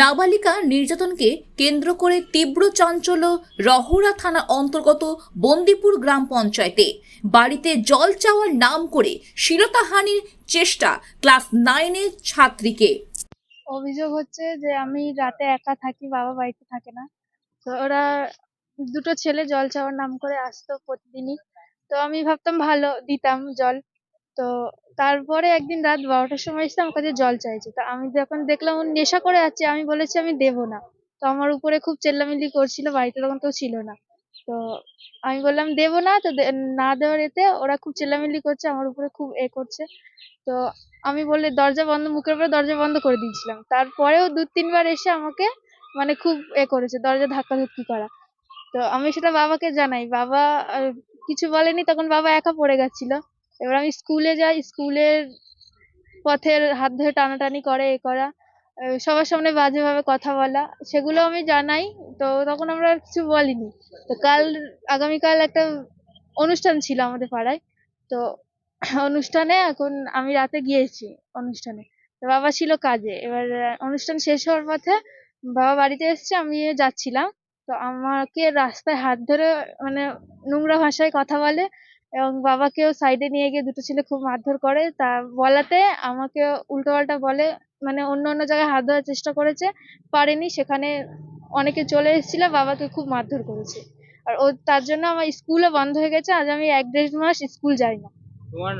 নাবালিকা নির্যাতনকে কেন্দ্র করে তীব্র চাঞ্চল্য রহরা থানা অন্তর্গত বন্দিপুর গ্রাম পঞ্চায়েতে। বাড়িতে জল চাওয়ার নাম করে শিলতাহানির চেষ্টা ক্লাস নাইনের ছাত্রীকে। অভিযোগ হচ্ছে যে আমি রাতে একা থাকি, বাবা বাড়িতে থাকে না। তো ওরা দুটো ছেলে জল চাওয়ার নাম করে আসতো প্রতিদিনই। তো আমি ভাবতাম ভালো, দিতাম জল। তো তারপরে একদিন রাত বারোটার সময় এসে আমার কাছে জল চাইছে। তো আমি যখন দেখলাম ও নেশা করে আছে, আমি বলেছি আমি দেবো না। তো আমার উপরে খুব চেল্লামিল্লি করছিল, বাড়িতে তখন কেউ ছিল না। তো আমি বললাম, দেবো না, তো না দেওয়ার এতে ওরা খুব চেল্লামিল্লি করছে, আমার উপরে খুব এ করছে। তো আমি বললে দরজা বন্ধ, মুখের উপরে দরজা বন্ধ করে দিয়েছিলাম। তারপরেও দু, তিনবার এসে আমাকে মানে খুব এ করেছে, দরজা ধাক্কাধুক্কি করা। তো আমি সেটা বাবাকে জানাই। বাবা কিছু বলেনি, তখন বাবা একা পড়ে গেছিল। এবার আমি স্কুলে যাই স্কুলের পথের হাত ধরে টানাটানি করে এ করা। সবার সামনে বাজেভাবে কথা বলা, সেগুলো আমি জানাই, তো তখন আমরা আর কিছু বলিনি। তো কাল, আগামীকাল একটা অনুষ্ঠান ছিল আমাদের পাড়ায়, তো অনুষ্ঠানে এখন আমি রাতে গিয়েছি অনুষ্ঠানে। তো বাবা ছিল কাজে, এবার অনুষ্ঠান শেষ হওয়ার পথে বাবা বাড়িতে এসেছে, আমি যাচ্ছিলাম। তো আমাকে রাস্তায় হাত ধরে মানে নোংরা ভাষায় কথা বলে এবং বাবাকেও সাইডে নিয়ে গিয়ে দুটো ছেলে খুব মারধর করে। তা বলাতে আমাকে উল্টোপাল্টা বলে মানে অন্য অন্য জায়গায় হাত ধরার চেষ্টা করেছে পারেনি। সেখানে অনেকে চলে এসেছিল বাবাকে খুব মারধর করেছে। আর ও তার জন্য আমার স্কুলও বন্ধ হয়ে গেছে। আজ আমি এক দেড় মাস স্কুল যাই না। তোমার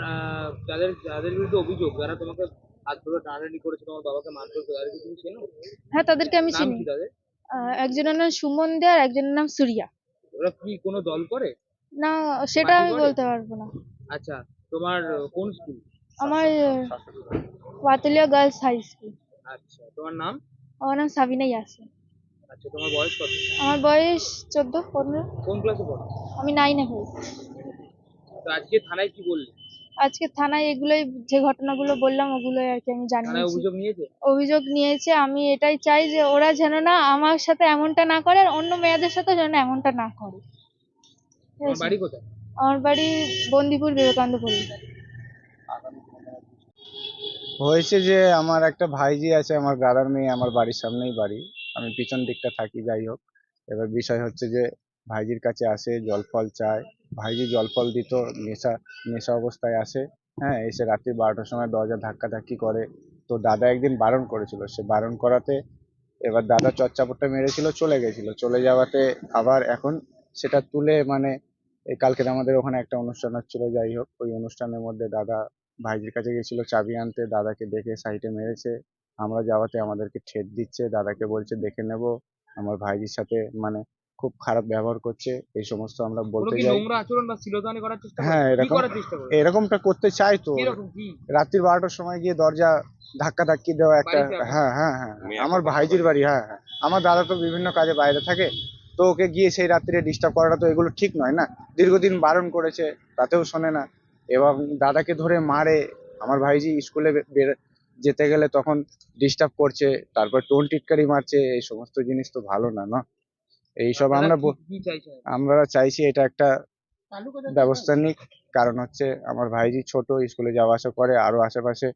যাদের যাদের বিরুদ্ধে অভিযোগ যারা তোমাকে হাত ধরে টানাটানি করেছে তোমার বাবাকে মারধর করে তাদেরকে তুমি চেনো? হ্যাঁ তাদেরকে আমি চিনি। একজনের নাম সুমন দে আর একজনের নাম সুরিয়া। ওরা কি কোনো দল করে? না সেটা আমি বলতে পারব না। আচ্ছা তোমার কোন স্কুল আমার পাতুলিয়া গার্লস হাই স্কুল আচ্ছা তোমার নাম? আমার নাম সাবিনা ইয়াসিন। আচ্ছা তোমার বয়স কত? আমার বয়স চোদ্দ পনেরো। কোন ক্লাসে পড়ো? আমি নাইনে হই তো আজকে থানায় কি বললে? আজকে থানায় এগুলোই যে ঘটনাগুলো বললাম ওগুলোই আর কি আমি জানিয়েছি। অভিযোগ নিয়েছে? অভিযোগ নিয়েছে আমি এটাই চাই যে ওরা যেন না আমার সাথে এমনটা না করে আর অন্য মেয়েদের সাথে যেন এমনটা না করে। তোমার বাড়ি কোথায়? আমার বাড়ি বন্দিপুর বিবেকানন্দ পল্লী হয়েছে যে আমার একটা ভাইজি আছে আমার দাদার মেয়ে আমার বাড়ির সামনেই বাড়ি। আমি পিছন দিকটা থাকি যাই হোক। এবার বিষয় হচ্ছে যে ভাইজির কাছে আসে জল ফল চায়। ভাইজি জল ফল দিত নেশা নেশা অবস্থায় আসে। হ্যাঁ এসে রাত্রি বারোটার সময় দরজা ধাক্কাধাক্কি করে। তো দাদা একদিন বারণ করেছিল। সে বারণ করাতে এবার দাদা চচ্চাপটটা মেরেছিল চলে গেছিল। চলে যাওয়াতে আবার এখন সেটা তুলে মানে এই কালকে আমাদের ওখানে একটা অনুষ্ঠান হচ্ছিল যাই হোক ওই অনুষ্ঠানের মধ্যে দাদা ভাইজির কাছে গেছিল চাবি আনতে দাদাকে দেখে সাইডে মেরেছে। আমরা যাওয়াতে আমাদেরকে ঠেট দিচ্ছে দাদাকে বলছে দেখে নেব আমার ভাইজির সাথে মানে খুব খারাপ ব্যবহার করছে এই সমস্ত আমরা বলতে যাই নোংরা আচরণ বা শিলতানি করার চেষ্টা হ্যাঁ, এরকম- করার চেষ্টা করে এরকমটা করতে চাই তো। কীরকম কি? রাত্রি বারোটার সময় গিয়ে দরজা ধাক্কা ধাক্কি দেওয়া একটা হ্যাঁ হ্যাঁ হ্যাঁ আমার ভাইজির বাড়ি হ্যাঁ হ্যাঁ। আমার দাদা তো বিভিন্ন কাজে বাইরে থাকে। তো ওকে গিয়ে সেই রাত্রে ডিস্টার্ব করাটা তো এগুলো ঠিক নয় না? দীর্ঘদিন বারণ করেছে তাতেও শোনে না। এবং দাদাকে ধরে মারে। আমার ভাইজি স্কুলে বের- যেতে গেলে তখন ডিস্টার্ব করছে তারপর টোন টিটকারি মারছে এই সমস্ত জিনিস তো ভালো না না? এইসব আমরা আমরা চাইছি এটা একটা ব্যবস্থা নিক। কারণ হচ্ছে আমার ভাইজি ছোট স্কুলে যাওয়া আসা করে আরও আশেপাশে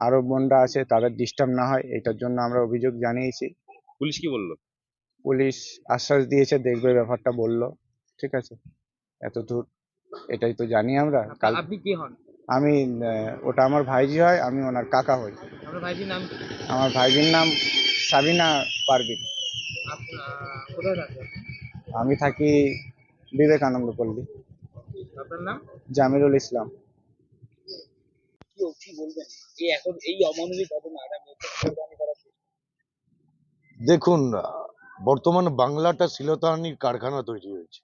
আরও বোনরা আছে তাদের ডিস্টার্ব না হয় এটার জন্য আমরা অভিযোগ জানিয়েছি। পুলিশ কি বলল? পুলিশ আশ্বাস দিয়েছে দেখবে ব্যাপারটা বলল। ঠিক আছে? এত দূর এটাই তো জানি আমরা। কাল আপনি কে হন? আমি আহ, ওটা আমার ভাইজি হয় আমি ওনার কাকা হই। আপনার ভাইজির নাম কি? আমার ভাইজির নাম সাবিনা পারভিন। আপনার কোথায় থাকেন? আমি থাকি বিবেকানন্দ পল্লী। আপনার নাম? জামিরুল ইসলাম। কি কি বলবেন এই এখন অমানবিক ঘটনা দেখুন আহ, বর্তমান বাংলাটা শিলতাহানির কারখানা তৈরি হয়েছে।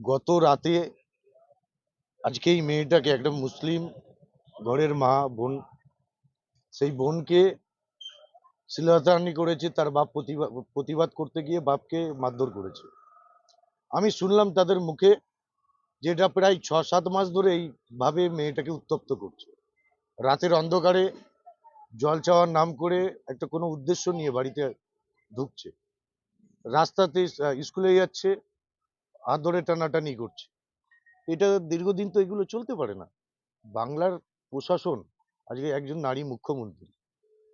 গত রাতে আজকে এই মেয়েটাকে একটা মুসলিম ঘরের মা বোন, সেই বোনকে শিলতাহানি করেছে, তার বাপ প্রতিবাদ করতে গিয়ে বাপকে মারধর করেছে। আমি শুনলাম তাদের মুখে যেটা প্রায় ছ সাত মাস ধরে এইভাবে মেয়েটাকে উত্তপ্ত করছে। রাতের অন্ধকারে জল চাওয়ার নাম করে একটা কোনো উদ্দেশ্য নিয়ে বাড়িতে ঢুকছে রাস্তাতে স্কুলে যাচ্ছে, হাত ধরে টানাটানি করছে। এটা দীর্ঘদিন তো এগুলো চলতে পারে না। বাংলার প্রশাসন, আজকে একজন নারী মুখ্যমন্ত্রী,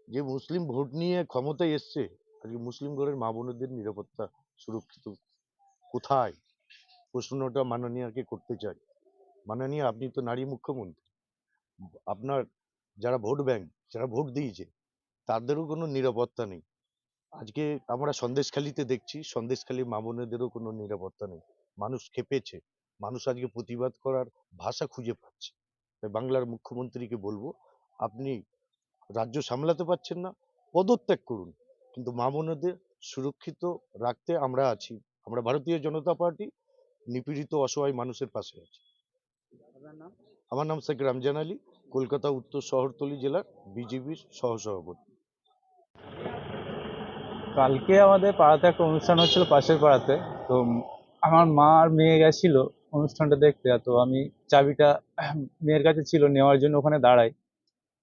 যে মুসলিম ভোট নিয়ে ক্ষমতায় এসছে, আজকে মুসলিম ঘরের মা বোনদের নিরাপত্তা সুরক্ষিত কোথায়? প্রশ্নটা মাননীয়াকে করতে চাই। মাননীয়, আপনি তো নারী মুখ্যমন্ত্রী। আপনার যারা ভোট ব্যাংক, যারা ভোট দিয়েছে, তাদেরও কোনো নিরাপত্তা নেই। আজকে আমরা সন্দেশখালিতে দেখছি সন্দেশখালী মা বোনেদেরও কোনো নিরাপত্তা নেই। মানুষ খেপেছে। মানুষ আজকে প্রতিবাদ করার ভাষা খুঁজে পাচ্ছে। তাই বাংলার মুখ্যমন্ত্রীকে বলব আপনি রাজ্য সামলাতে পারছেন না পদত্যাগ করুন। কিন্তু মা বোনেদের সুরক্ষিত রাখতে আমরা আছি। আমরা ভারতীয় জনতা পার্টি নিপীড়িত অসহায় মানুষের পাশে আছি। আমার নাম শেখ রমজান আলী কলকাতা উত্তর শহরতলি জেলার বিজেপির সহসভাপতি। কালকে আমাদের পাড়াতে একটা অনুষ্ঠান হচ্ছিল পাশের পাড়াতে। তো আমার মা আর মেয়ে গেছিল অনুষ্ঠানটা দেখতে তো আমি চাবিটা মেয়ের কাছে ছিল নেওয়ার জন্য ওখানে দাঁড়াই।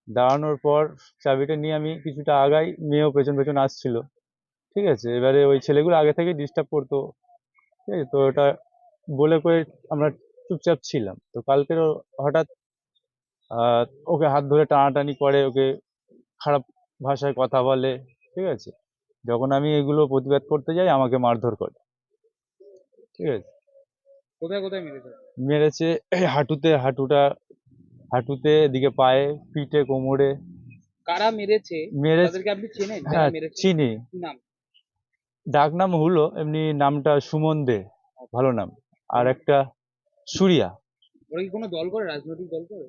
দাঁড়ানোর পর চাবিটা নিয়ে আমি কিছুটা আগাই, মেয়েও পেছন পেছন আসছিল। ঠিক আছে, এবারে ওই ছেলেগুলো আগে থেকে ডিস্টার্ব করতো। ঠিক আছে, তো ওটা বলে করে আমরা চুপচাপ ছিলাম। তো কালকের হঠাৎ ওকে হাত ধরে টানাটানি করে, ওকে খারাপ ভাষায় কথা বলে। ঠিক আছে যখন আমি এগুলো প্রতিবাদ করতে যাই আমাকে মারধর করে। ঠিক আছে? কোথায় কোথায় মেরেছে? মেরেছে হাঁটুতে হাঁটুটা হাঁটুতে এদিকে পায়ে পিঠে কোমরে। কারা মেরেছে? মেরে তাদেরকে আপনি চেনেন? হ্যাঁ মেরেছে। চিনি। নাম? ডাক নাম হলো এমনি নামটা সুমন দে ভালো নাম। আর একটা সুরিয়া। ওরা কি কোনো দল করে রাজনৈতিক দল করে?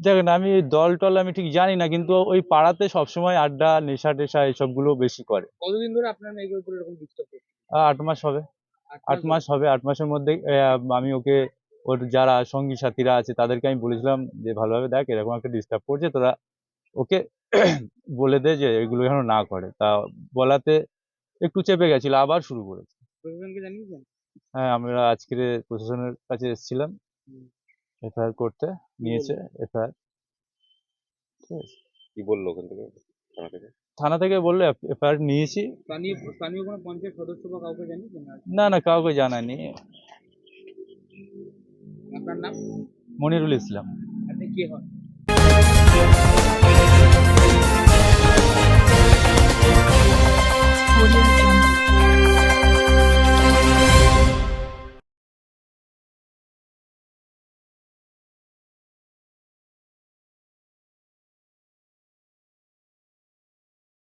দেখেন আমি দল টল আমি ঠিক জানি না কিন্তু ওই পাড়াতে সবসময় আড্ডা নেশা টেশা এসবগুলো বেশি করে। কতদিন ধরে আপনার মেয়েকে উপর এরকম ডিস্টার্ব করছে আট মাস হবে। আট মাস হবে? আট মাসের মধ্যে আমি ওকে ওর যারা সঙ্গী সাথীরা আছে তাদেরকে আমি বলেছিলাম যে ভালোভাবে দেখ এরকম একটা ডিস্টার্ব করছে তোরা ওকে বলে দে যে এগুলো যেন না করে। তা বলাতে একটু চেপে গেছিল আবার শুরু করেছে। হ্যাঁ আমরা আজকে প্রশাসনের কাছে এসেছিলাম। এফআইআর করতে নিয়েছে এফআইআর ঠিক আছে কি বলল ওখান থেকে? থানা থেকে? থানা থেকে বলল এফআইআর নিয়েছি। স্থানীয় স্থানীয় কোনো পঞ্চায়েত সদস্য বা কাউকে জানিয়েছেন না না না কাউকে জানায়নি। আপনার নাম? মনিরুল ইসলাম। আপনি কে হন?